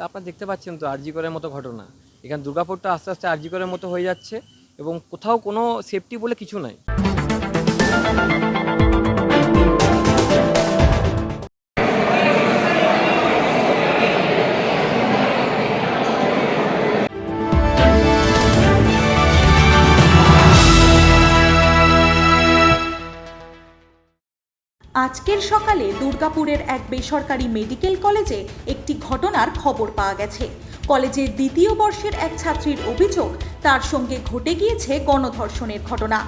তা আপনারা দেখতে পাচ্ছেন তো আরজিকরের মতো ঘটনা। এখানে দুর্গাপুরটা আস্তে আস্তে আরজিকরের মতো হয়ে যাচ্ছে এবং কোথাও কোনো সেফটি বলে কিছু নাই। আজকের সকালে দুর্গাপুরের এক বেসরকারি মেডিকেল কলেজে একটি ঘটনার খবর পাওয়া গেছে। কলেজের দ্বিতীয় বর্ষের এক ছাত্রীর অভিযোগ, তার সঙ্গে ঘটে গিয়েছে গণধর্ষণের ঘটনা।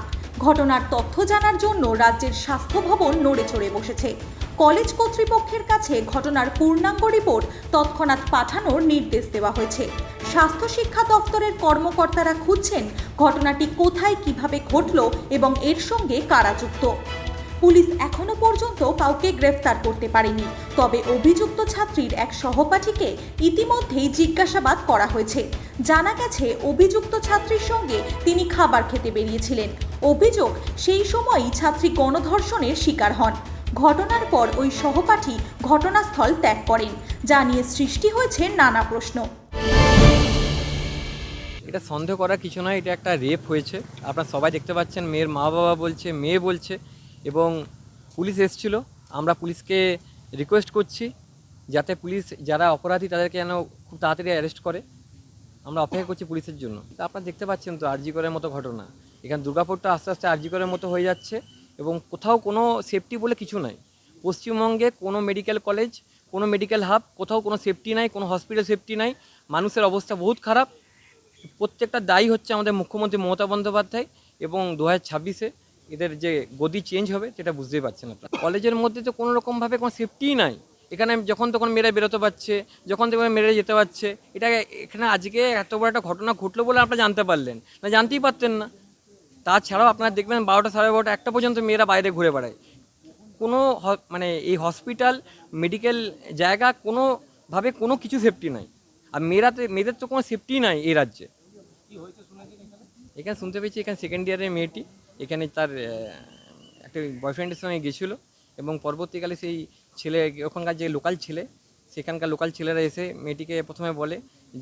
ঘটনার তথ্য জানার জন্য রাজ্যের স্বাস্থ্য ভবন নড়ে চড়ে বসেছে। কলেজ কর্তৃপক্ষের কাছে ঘটনার পূর্ণাঙ্গ রিপোর্ট তৎক্ষণাৎ পাঠানোর নির্দেশ দেওয়া হয়েছে। স্বাস্থ্য শিক্ষা দপ্তরের কর্মকর্তারা খুঁজছেন ঘটনাটি কোথায়, কীভাবে ঘটল এবং এর সঙ্গে কারা যুক্ত। পুলিশ এখনও পর্যন্ত কাউকে গ্রেফতার করতে পারেনি। তবে অভিযুক্ত ছাত্রীর এক সহপাঠীকে ইতিমধ্যেই জিজ্ঞাসাবাদ করা হয়েছে। জানা গেছে, অভিযুক্ত ছাত্রীর সঙ্গে তিনি খাবার খেতে বেরিয়েছিলেন। অভিযোগ, সেই সময়ই ছাত্রী গণধর্ষণের শিকার হন। ঘটনার পর ওই সহপাঠী ঘটনাস্থল ত্যাগ করেন। যা নিয়ে সৃষ্টি হয়েছে নানা প্রশ্ন। এটা সন্দেহ করার কিছু নয়, এটা একটা রেপ হয়েছে। আপনারা সবাই দেখতে পাচ্ছেন, মেয়ের মা বাবা বলছে, মেয়ে বলছে। এবং পুলিশ এসছিল। আমরা পুলিশকে রিকোয়েস্ট করছি যাতে পুলিশ যারা অপরাধী তাদেরকে যেন খুব তাড়াতাড়ি অ্যারেস্ট করে। আমরা অপেক্ষা করছি পুলিশের জন্য। তা আপনারা দেখতে পাচ্ছেন তো, আরজি করের মতো ঘটনা। এখানে দুর্গাপুরটা আস্তে আস্তে আরজি করের মতো হয়ে যাচ্ছে এবং কোথাও কোনো সেফটি বলে কিছু নাই। পশ্চিমবঙ্গে কোনো মেডিকেল কলেজ কোনো মেডিকেল হাব কোথাও কোনো সেফটি নাই, কোনো হসপিটাল সেফটি নাই। মানুষের অবস্থা বহুত খারাপ। প্রত্যেকটা দায়ী হচ্ছে আমাদের মুখ্যমন্ত্রী মমতা বন্দ্যোপাধ্যায় এবং দু হাজার ছাব্বিশে। এদের যে গদি চেঞ্জ হবে সেটা বুঝতেই পারছেন আপনারা। কলেজের মধ্যে তো কোনো রকমভাবে কোনো সেফটিই নাই। এখানে যখন তখন মেয়েরা বেরোতে পারছে যখন তখন মেয়েরা যেতে পারছে এটা এখানে আজকে এত বড় একটা ঘটনা ঘটলো বলে আপনারা জানতে পারলেন। না জানতেই পারতেন না। তাছাড়াও আপনারা দেখবেন বারোটা সাড়ে বারোটা একটা পর্যন্ত মেয়েরা বাইরে ঘুরে বেড়ায়। কোনো মানে এই হসপিটাল মেডিকেল জায়গা কোনোভাবে কোনো কিছু সেফটি নাই। আর মেয়েরাতে মেয়েদের তো কোনো সেফটি নাই এই রাজ্যে। এখানে? শুনতে পেয়েছি এখানে সেকেন্ড ইয়ারের মেয়েটি। এখানে তার একটা বয়ফ্রেন্ডের সঙ্গে গেছিল এবং পরবর্তীকালে সেই ছেলে, ওখানকার যে লোকাল ছেলে, সেখানকার লোকাল ছেলেরা এসে মেয়েটিকে প্রথমে বলে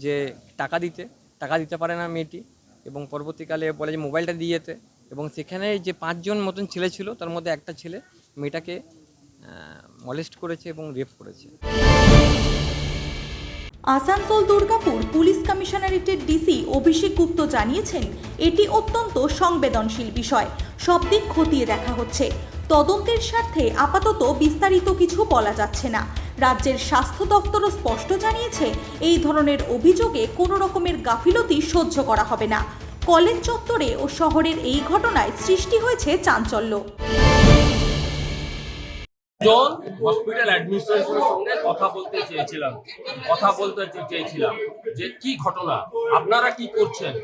যে টাকা দিতে টাকা দিতে পারে না মেয়েটি এবং পরবর্তীকালে বলে যে মোবাইলটা দিয়ে যেতে এবং সেখানে যে পাঁচজন মতন ছেলে ছিল, তার মধ্যে একটা ছেলে মেয়েটাকে মলেস্ট করেছে এবং রেপ করেছে। আসানসোল দুর্গাপুর পুলিশ কমিশনারেটের ডিসি অভিষেক গুপ্ত জানিয়েছেন, এটি অত্যন্ত সংবেদনশীল বিষয়। সব দিক খতিয়ে দেখা হচ্ছে। তদন্তের স্বার্থে আপাতত বিস্তারিত কিছু বলা যাচ্ছে না। রাজ্যের স্বাস্থ্য দপ্তরও স্পষ্ট জানিয়েছে, এই ধরনের অভিযোগে কোনো রকমের গাফিলতি সহ্য করা হবে না। কলেজ চত্বরে ও শহরের এই ঘটনায় সৃষ্টি হয়েছে চাঞ্চল্য। জন হসপিটাল অ্যাডমিনিস্ট্রেশনের সঙ্গে কথা বলতে চেয়েছিলাম। কথা বলতে চেয়েছিলাম যে, কি ঘটনা? আপনারা কি করছেন?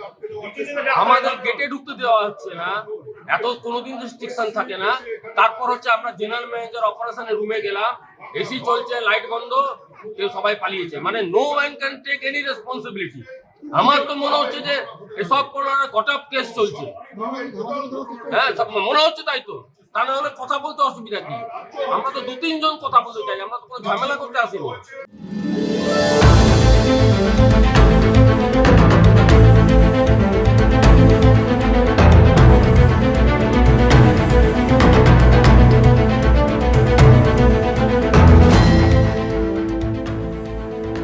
আমাদের গেটে ঢুকতে দেওয়া হচ্ছে না। এত, কোনোদিন রেস্ট্রিকশন থাকে না। তারপর হচ্ছে আমরা জেনারেল ম্যানেজার অপারেশনের রুমে গেলাম। এসি চলছে লাইট বন্ধ, কেউ সবাই পালিয়েছে। মানে no man can take any responsibility আমার তো মনে হচ্ছে যে, এসব কোনো গট আপ কেস চলছে। হ্যাঁ মনে হচ্ছে তাই তো? তাহলে হলে কথা বলতে অসুবিধা কি? আমরা তো দু তিনজন কথা বলতে চাই, আমরা তো কোনো ঝামেলা করতে আসিনি।